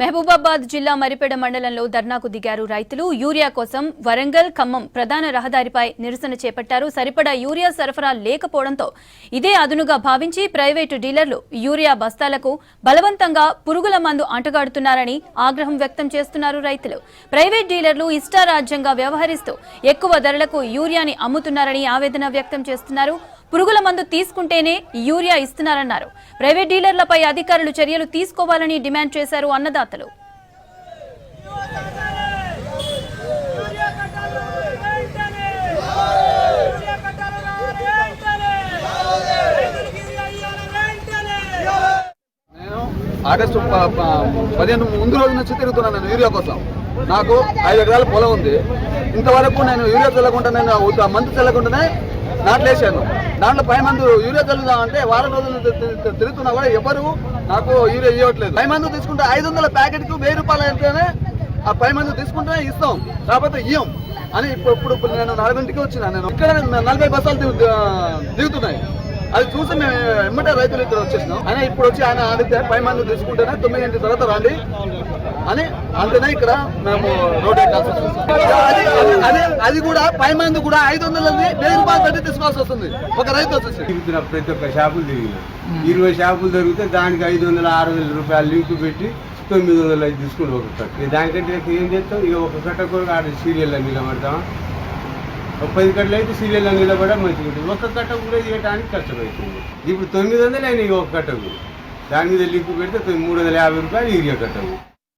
మహబూబాబాద్ జిల్లా మరిపేడ మండలంలో ధర్నాకు దిగారు రైతులు. యూరియా కోసం వరంగల్ ఖమ్మం ప్రధాన రహదారిపై నిరసన చేపట్టారు. సరిపడా యూరియా సరఫరా లేకపోవడంతో ఇదే అదునుగా భావించి ప్రైవేటు డీలర్లు యూరియా బస్తాలకు బలవంతంగా పురుగుల మందు అంటగాడుతున్నారని ఆగ్రహం వ్యక్తం చేస్తున్నారు రైతులు. ప్రైవేట్ డీలర్లు ఇష్టారాజ్యంగా వ్యవహరిస్తూ ఎక్కువ ధరలకు యూరియాని అమ్ముతున్నారని ఆవేదన వ్యక్తం చేస్తున్నారు. పురుగుల మందు తీసుకుంటేనే యూరియా ఇస్తున్నారన్నారు. ప్రైవేట్ డీలర్లపై అధికారులు చర్యలు తీసుకోవాలని డిమాండ్ చేశారు అన్నదాతలు. ఆగస్టు పదిహేను ముందు రోజు నుంచి తిరుగుతున్నాను నేను యూరియా కోసం. నాకు ఐదు ఎకరాల పొలం ఉంది. ఇంతవరకు నేను యూరియా చల్లకుండా నేను మంత్ మందు చల్లకుండానే నాట్లేసాను దాంట్లో పై మందు యూరియా చల్లుదాం అంటే వారం రోజులు తిరుగుతున్నా కూడా ఎవరు నాకు యూరియా ఇవ్వట్లేదు పై మందు తీసుకుంటే ఐదు వందల ప్యాకెట్కు వెయ్యి రూపాయలు అయితేనే ఆ పై మందు తీసుకుంటేనే ఇస్తాం. కాకపోతే ఇయ్యం. అని ఇప్పుడు ఇప్పుడు ఇప్పుడు నేను నాలుగింటికి వచ్చిన. నేను ఇక్కడ నలభై బస్సాలు దిగుతున్నాయి అది చూసి మేము ఎమ్మటే రైతులు ఇద్దరు వచ్చేసినాం. ఆయన ఇప్పుడు వచ్చి ఆయన అడిగితే పై మంది తీసుకుంటేనే తొమ్మిది గంటల తర్వాత రండి. అని అంటేనే ఇక్కడ మేము రోడ్ ఎక్కాల్సి అది- అది- కూడా పై మంది కూడా ఐదు వందల వెయ్యి రూపాయలు పెట్టి తీసుకోవాల్సి వస్తుంది. ఒక రైతు వచ్చేసి. ప్రతి ఒక్క షాపులు తిరిగిన ఇరవై షాపులు దొరికితే దానికి ఐదు వందల ఆరు వందల రూపాయలు లింక్ పెట్టి తొమ్మిది వందలు ఐదు తీసుకుని ఒక కట్ట. దానికంటే ఏం చేస్తాం? ఇక ఒక కట్ట కూడా ఆడ సీరియల్లో నిలబడతాం ఒక పది కట్టలు అయితే సీరియల్లో నిలబడ మంచిగా ఉంటుంది. ఒక కట్ట కూడా చేయడానికి కష్టమవుతుంది ఇప్పుడు తొమ్మిది వందలు అయినాయి ఒక కట్టకు. దాని మీద లింక్ పెడితే మూడు వందల యాభై రూపాయలు యూరియా కట్టకు.